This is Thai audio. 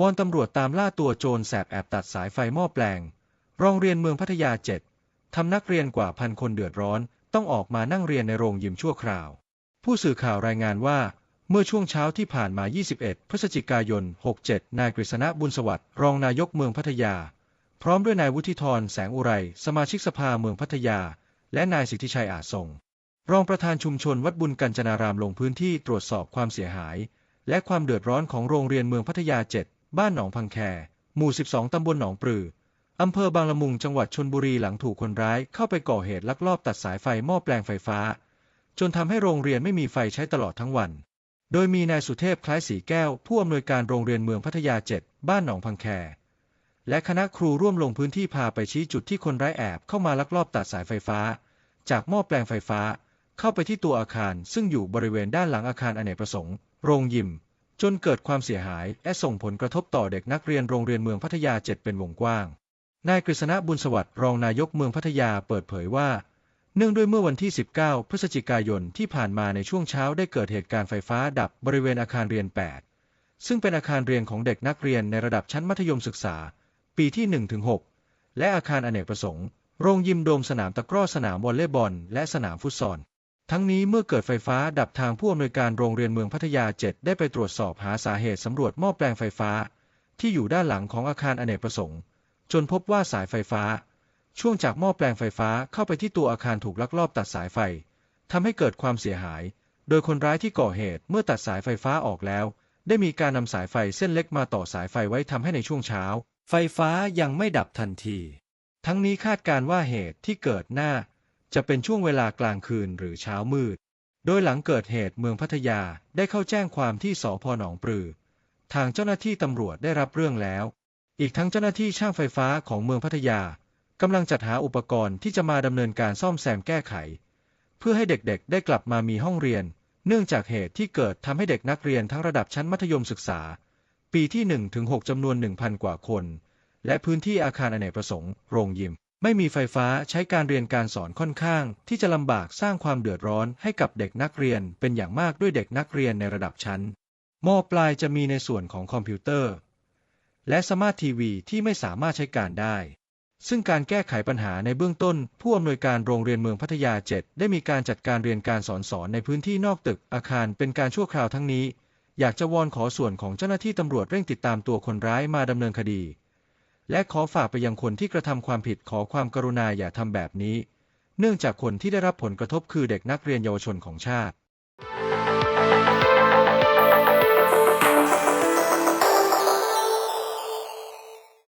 วอนตำรวจตามล่าตัวโจรแสบแอบตัดสายไฟหม้อแปลงโรงเรียนเมืองพัทยาเจ็ดทำนักเรียนกว่าพันคนเดือดร้อน ต้องออกมานั่งเรียนในโรงยิมชั่วคราว ผู้สื่อข่าวรายงานว่า เมื่อช่วงเช้าที่ผ่านมา 21 พฤศจิกายน 67 นายกฤษณะบุญสวัสดิ์รองนายกเมืองพัทยา พร้อมด้วยนายวุฒิธรแสงอุไร สมาชิกสภาเมืองพัทยา และนายสิทธิชัยอาจทรงรองประธานชุมชนวัดบุญกัญจนารามลงพื้นที่ตรวจสอบความเสียหาย และความเดือดร้อนของโรงเรียนเมืองพัทยา7 บ้านหนองพังแค หมู่ 12 ตำบลหนองปลือ อำเภอบางละมุง จังหวัดชนบุรีหลังถูกคนร้ายเข้าไปก่อเหตุลักลอบตัดสายไฟหม้อแปลงไฟฟ้า จนทำให้โรงเรียนไม่มีไฟใช้ตลอดทั้งวัน โดยมีนายสุเทพคล้ายสีแก้ว ผู้อำนวยการโรงเรียนเมืองพัทยา 7 บ้านหนองพังแค และคณะครูร่วมลงพื้นที่พาไปชี้จุดที่คนร้ายแอบเข้ามาลักลอบตัดสายไฟฟ้า จากหม้อแปลงไฟฟ้า เข้าไปที่ตัวอาคาร ซึ่งอยู่บริเวณด้านหลังอาคารอเนกประสงค์ โรงยิม จนเกิดความเสียหายและส่งผลกระทบต่อเด็กนักเรียนโรงเรียนเมืองพัทยา 7 เป็นวงกว้าง นายกฤษณะบุญสวัสดิ์รองนายกเมืองพัทยาเปิดเผยว่า เนื่องด้วยเมื่อวันที่ 19 พฤศจิกายนที่ผ่านมาในช่วงเช้าได้เกิดเหตุการณ์ไฟฟ้าดับบริเวณอาคารเรียน 8 ซึ่งเป็นอาคารเรียนของเด็กนักเรียนในระดับชั้นมัธยมศึกษา ปีที่ 1-6 และอาคารอเนกประสงค์ โรงยิมโดมสนามตะกร้อสนามวอลเลย์บอลและสนามฟุตซอล ทั้งนี้เมื่อเกิดไฟฟ้าดับทางผู้อำนวยการโรงเรียนเมืองพัทยา 7 ได้ไปตรวจสอบหาสาเหตุสำรวจหม้อแปลงไฟฟ้า ที่อยู่ด้านหลังของอาคารอเนกประสงค์ จนพบว่าสายไฟฟ้า ช่วงจากหม้อแปลงไฟฟ้าเข้าไปที่ตัวอาคารถูกลักลอบตัดสายไฟทำให้เกิดความเสียหาย โดยคนร้ายที่ก่อเหตุเมื่อตัดสายไฟฟ้าออกแล้ว ได้มีการนำสายไฟเส้นเล็กมาต่อสายไฟไว้ทำให้ในช่วงเช้า ไฟฟ้ายังไม่ดับทันที ทั้งนี้คาดการว่าเหตุที่เกิดหน้า จะเป็นช่วงเวลากลางคืนหรือเช้ามืด โดยหลังเกิดเหตุเมืองพัทยาได้เข้าแจ้งความที่สพหนองปลือ ทางเจ้าหน้าที่ตำรวจได้รับเรื่องแล้ว อีกทั้งเจ้าหน้าที่ช่างไฟฟ้าของเมืองพัทยากำลังจัดหาอุปกรณ์ที่จะมาดำเนินการซ่อมแซมแก้ไข เพื่อให้เด็กๆ ได้กลับมามีห้องเรียน เนื่องจากเหตุที่เกิดทำให้เด็กนักเรียนทั้งระดับชั้นมัธยมศึกษา ปีที่1ถึง6จำนวน 1,000 กว่าคน และพื้นที่อาคารอเนกประสงค์ โรงยิม ไม่มีไฟฟ้าใช้การเรียนการสอนค่อนข้าง ที่จะลำบากสร้างความเดือดร้อนให้กับเด็กนักเรียนเป็นอย่างมากด้วยเด็กนักเรียนในระดับชั้นมปลายจะมีในส่วนของคอมพิวเตอร์ และสมาร์ททีวีที่ไม่สามารถใช้การได้ ซึ่งการแก้ไขปัญหาในเบื้องต้น ผู้อำนวยการโรงเรียนเมืองพัทยา 7 ได้มีการจัดการเรียนการสอนสอนในพื้นที่นอกตึกอาคารเป็นการชั่วคราวทั้งนี้ อยากจะวอนขอส่วนของเจ้าหน้าที่ตำรวจเร่งติดตามตัวคนร้ายมาดำเนินคดี และขอฝากไปยังคนที่กระทำความผิดขอความกรุณาอย่าทำแบบนี้ เนื่องจากคนที่ได้รับผลกระทบคือเด็กนักเรียนเยาวชนของชาติ